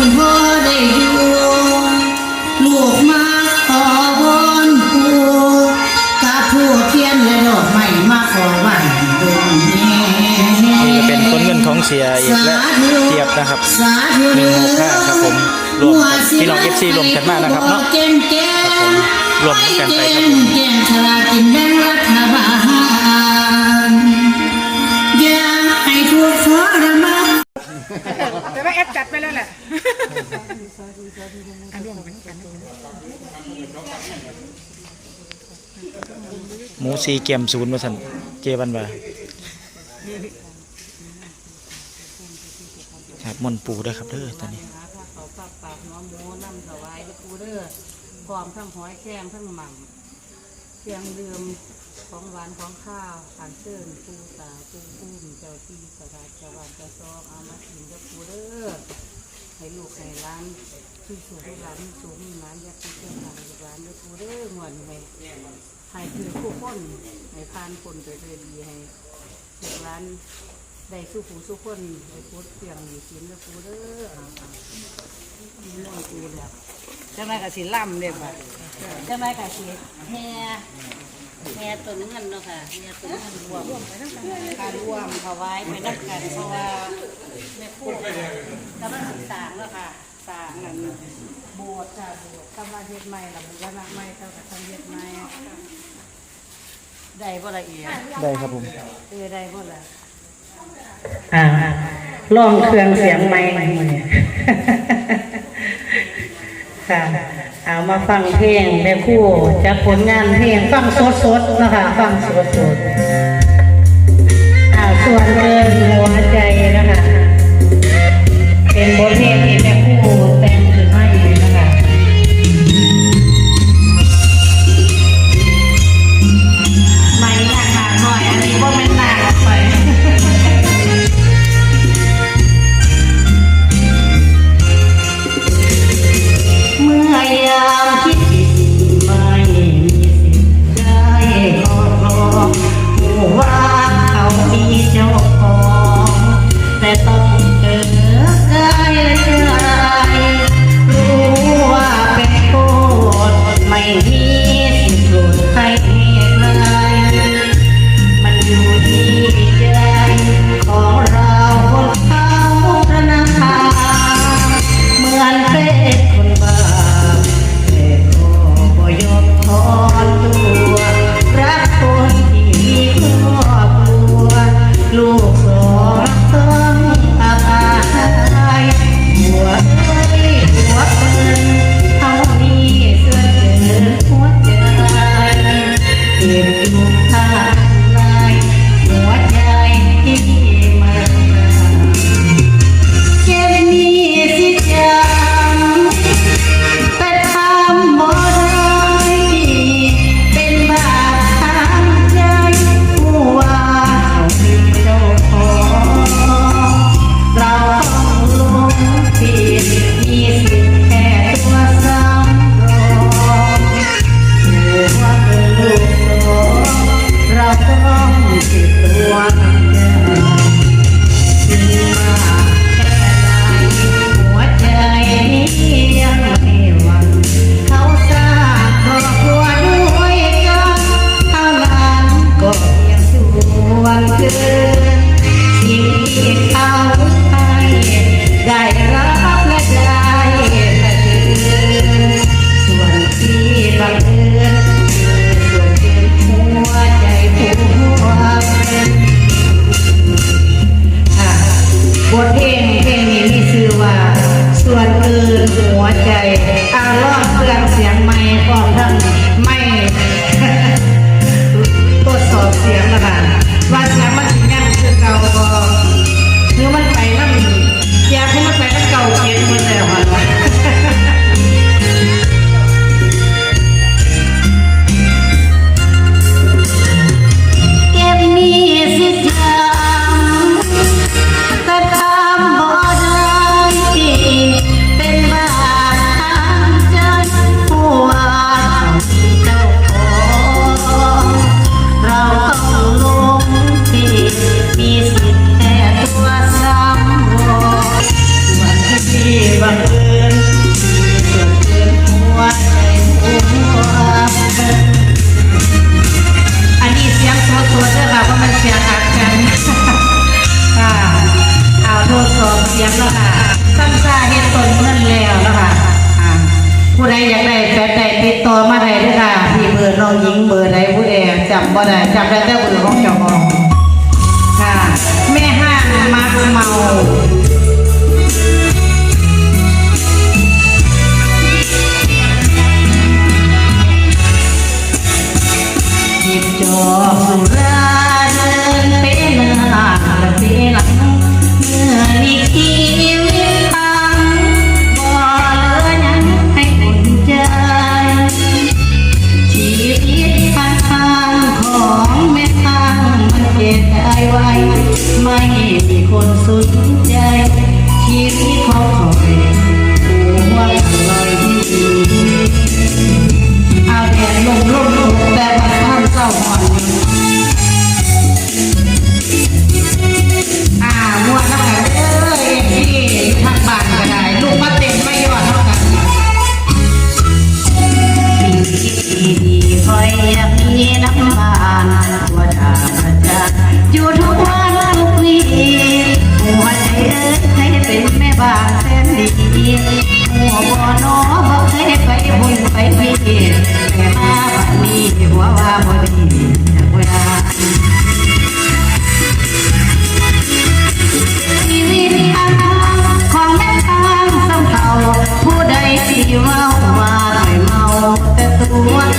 นพ่อได้อยู่ลูกมาขอบอนปูกาผู้เทียนและดอกไม้มาขอวันดวงนี่เป็นคนเงินของเสียเอกและเจี๊ยบนะครับหนึ่งหกห้าครับผมรวมพี่น้อง FC รวมกันมากนะครับเนาะครับผมรวมกันไปครับผม อันร่วมกันกันหมูซีเกมศูนย์มาสันเจวันว่าครับมนปูด้วยครับเด้อตอนนี้เขาปักปากน้อมหมูน้ำถวายพระครูเด้อพร้อมทั้งหอยแครงทั้งหม่ำเครื่องดื่มของหวานของข้าวผ่านเชิญปูตาปูปุ้มเจ้าที่สถานเจ้าวันเจ้าซองเอามากินพระครูเด้อ ให้ลูกให้ร้านที่สูงให้ร้านที่สูงมีร้านยักษ์ที่เชื่อทางลูกร้านพระครูเด้อหวนให้ให้คือผู้คนให้พานคนไปด้วยดีให้ลูกร้านได้สู้ผู้สู้คนให้พุทธเพียงมีศีลพระครูเด้อเอาๆมีเรื่องกูแล้วจังไรกับสีล่ำเลยป่ะจังไรกับสีแฮ แฮตัวเงินเนาะค่ะแฮตัวเงินรวมการรวมถวายไปนับกันเพราะว่าแม่พูดกำลังศึกษาแล้วค่ะสร้างนั่นโบสถ์ค่ะโบสถ์กำลังเฮ็ดใหม่ละบุรณะใหม่เท่ากับทำเฮ็ดใหม่ได้บ่ละเอียดได้ครับผมเออได้บ่ละอ่าลองเครื่องเสียงไม้มาเนี่ยค่ะ เอามาฟังเพลงแม่คู่จากผลงานเพลงฟังสดๆนะคะฟังสดๆ บทเพลงเพลงนี้มีชื่อว่า ส่วนเกินหัวใจอารมณ์เครื่องเสียงไม่พร้อมทั้งไม่ตรวจสอบเสียงนะคะว่าเสียงมันสิยังคือเก่า ได้จำได้แต่บุญของเจ้าของค่ะแม่ห้างมาเมา บ้านเส้นดีหัวบ่อน้อบ่เคยไปบุญไปเวียนแต่มาบัดนี้หัวว่าบ่ดีเวลาชีวิตทางของแม่ทางสำเผู้ใดที่ว่าว่าไปเมาแต่ตัว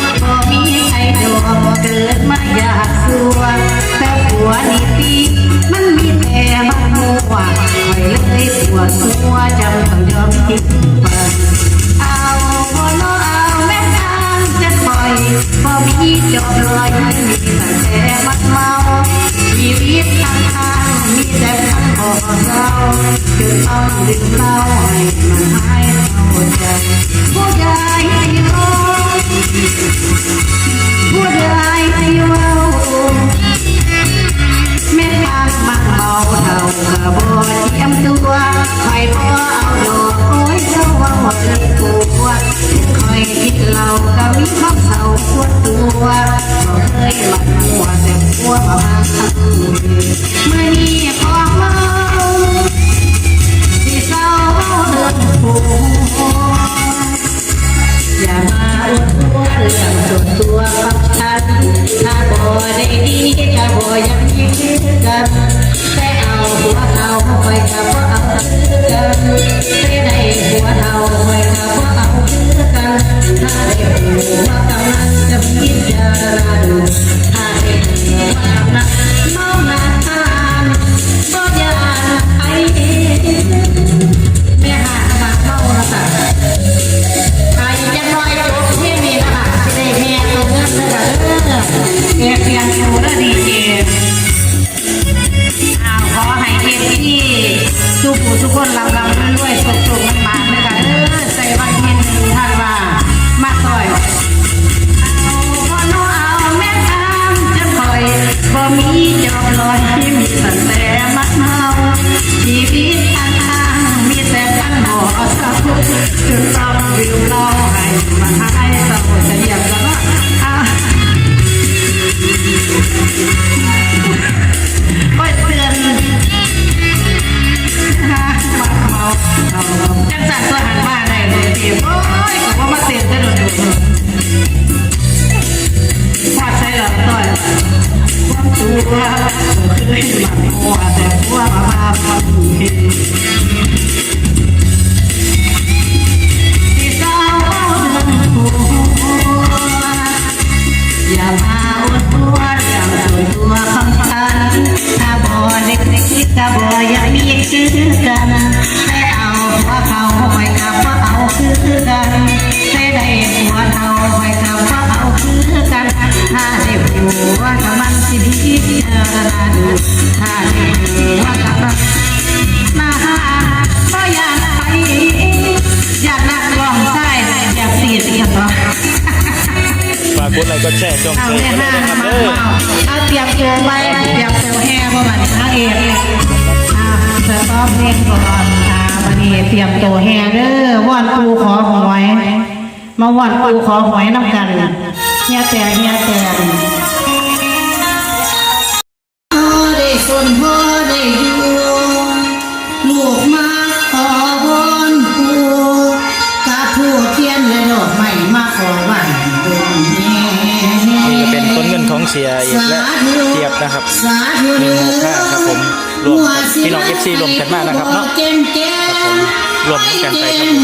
อนหัวจำต้องยอมทิ้งฟันเอาหัวโนเอาแม่นางจะปล่อยพอพี่จบลอยให้มีตั้งแต่มัดเมาชีวิตทางทางมีแต่ทางของเราจึงต้องดื่มเหล้าให้มันหายเข้าใจผู้ใหญ่ร้อย เราก็มีมเศร้าวดตัวเราเคยหลับหัวแต่หัวมาทั้งคืนม่ดี Gracias ที่หลังหัวแต่หัวมาบ้า แช่จงเอาแม่ห้านมาเอาเตรียมตัวไว้เตรียมตัวแห่เพระมันพระเอกอ่าสต๊อปเล่นก่อนค่ะวันนี้เตรียมตัวแห่เด้อวัอนปูขอหวยมาวัอนปูขอหวยน้ำกันเฮียแต่เฮียแต่ สียเอกและเจียบนะครับหนึ่งหกห้าครับผมรวมพี่น้องเอฟซีรวมกันมากนะครับเนาะครับผมรวมกันไปครับผม